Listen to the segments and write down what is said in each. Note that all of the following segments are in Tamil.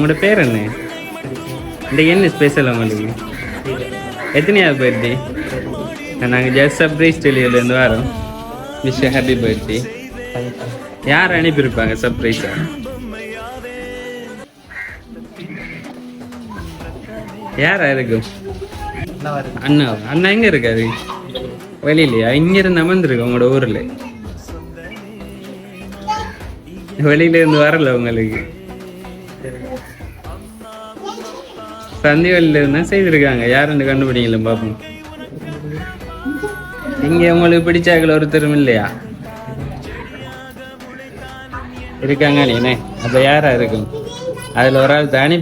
உங்களோட பேர் என்ன? இந்த என்ன ஸ்பெஷல் உங்களுக்கு? எத்தனையாவது பர்த்டே நாங்கள் ஜஸ்ட் சர்ப்ரைஸ் டெலிவரிலேருந்து வரோம். விஷ் ஹாப்பி பர்த்டே யார் அனுப்பியிருப்பாங்க சர்ப்ரைஸா யாரா இருக்கும் அண்ணா அண்ணா எங்க இருக்காரு? வெளியிலையா? இங்க இருந்து அமர்ந்துருக்கு உங்களோட ஊர்ல? வெளியில இருந்து வரல உங்களுக்கு. சந்திவெளியில இருந்தால் செய்திருக்காங்க யாருன்னு கண்டுபிடிங்களா பாப்போம். இங்க உங்களுக்கு பிடிச்சாக்கள் ஒருத்தரும் இல்லையா? இருக்காங்க நீனே அப்ப யாரா இருக்கும்? அதுல ஒரு ஆள் தானே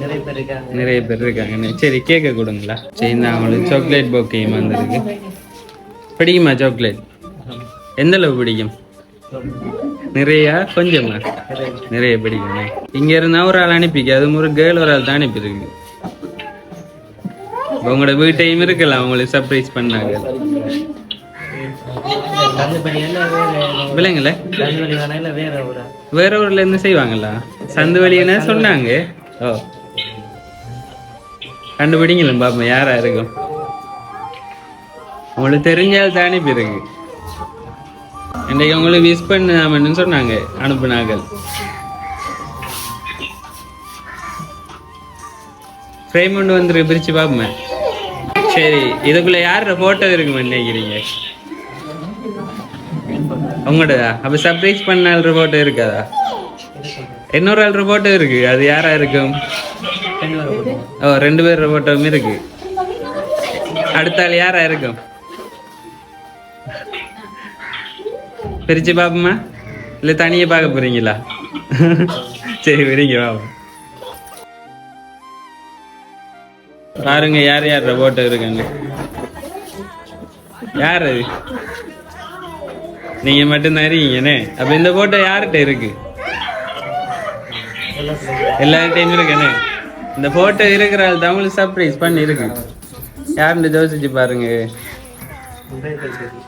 நிறைய பேர் இருக்காங்க நிறைய பேர் இருக்காங்க. சரி கேக்க கொடுங்களா. சரி நான் உங்களுக்கு சாக்லேட் போக்கையும் வந்திருக்கு. பிடிக்குமா சாக்லேட் எந்த அளவு பிடிக்கும்? நிறையா கொஞ்சமா நிறைய பிடிக்கும். இங்க இருந்தா ஒரு ஆள் அனுப்பிக்க அது ஒரு கேர்ள் ஒரு ஆள் தான் அனுப்பியிருக்கு. உங்களோட வீட்டையும் இருக்கலாம் உங்களுக்கு சர்ப்ரைஸ் பண்ணாங்க. வேற விலங்குல? வேற ஊர்ல இருந்து செய்வாங்களா? சந்து வழின்னு சொன்னாங்க. ஓ. கண்டுபிடிங்களேன் பாப்போம் யாரா இருக்கும். உங்களுக்கு தெரிஞ்சால் தானே பிறகு இன்றைக்கு அவங்களும் விஷ் பண்ணாமன்னு சொன்னாங்க அனுப்புனாங்க ஃப்ரேம் ஒன்று வந்துருக்கு பிரிச்சு பார்ப்போமே சரி இதுக்குள்ள யாரோட போட்டோ இருக்குமே நினைக்கிறீங்க? உங்களோடதா? அப்போ சர்ப்ரைஸ் பண்ண ஆள் ஃபோட்டோ இருக்காதா? இன்னொரு ஆள் ஃபோட்டோ இருக்கு அது யாரா இருக்கும்? ஓ ரெண்டு பேர் போட்டோவும் இருக்கு. அடுத்த ஆள் யாரா இருக்கும்? பிரிச்சு பாப்போமா? இல்ல தனியே பார்க்க போறீங்களா? சரி வரீங்க பாப்போம் பாருங்க யார் யார் போட்டோ இருக்குன்னு. யார் அது? நீங்க மட்டும்தான் இருக்கீங்கண்ணே அப்ப இந்த போட்டோ யார்கிட்ட இருக்கு? எல்லார்கிட்டையும் இருக்குண்ணே இந்த போட்டோ இருக்கிற தமிழ் சர்ப்ரைஸ் பண்ணி இருக்கு யாருன்னு யோசிச்சு பாருங்க?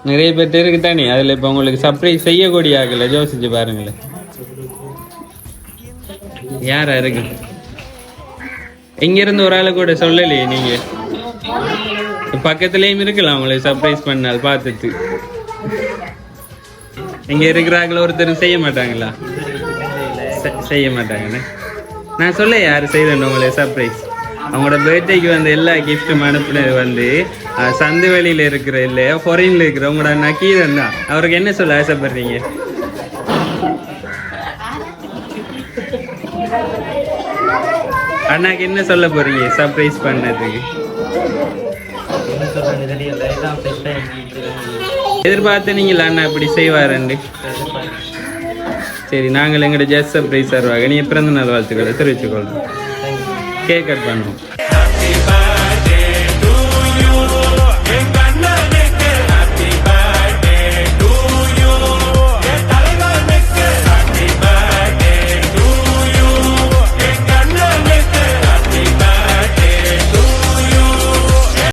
நிறைய பேர் இருக்கு. தானே? அதுல இப்ப உங்களுக்கு சர்ப்ரைஸ் செய்யக்கூடிய ஆகல யோசிச்சு பாருங்களேன். யாரா இருக்கு? இங்க இருந்து ஒரு ஆளு கூட சொல்லலையே நீங்க. பக்கத்துலயும் இருக்கலாம் உங்களுக்கு சர்ப்ரைஸ் பண்ணால் பார்த்துட்டு. இங்க இருக்கிறாங்கள ஒருத்தர் செய்ய மாட்டாங்களா? செய்ய மாட்டாங்கண்ணே நான் சொல்ல யார் செய்தேன் உங்களுக்கு சர்ப்ரைஸ் அவங்களோட பர்த்டேக்கு வந்து எல்லா கிஃப்ட்டும் அனுப்புனது வந்து சந்து வெளியில் இருக்கிற இல்லையா ஃபாரின்ல இருக்கிற உங்களோட நக்கீதன் தான். அவருக்கு என்ன சொல்ல ஆசைப்படுறீங்க? அண்ணாக்கு என்ன சொல்ல போறீங்க? சர்ப்ரைஸ் பண்ணதுக்கு. எதிர்பார்த்து நீங்களா அண்ணா இப்படி செய்வாரண்டு சரி நாங்கள் எங்களோட ஜஸ்ட் சர்ப்ரைஸ் தருவாங்க. நீ பிறந்த நாள் வாழ்த்துக்களை தெரிவிச்சுக்கொள்றோம் के गठबंधन हो।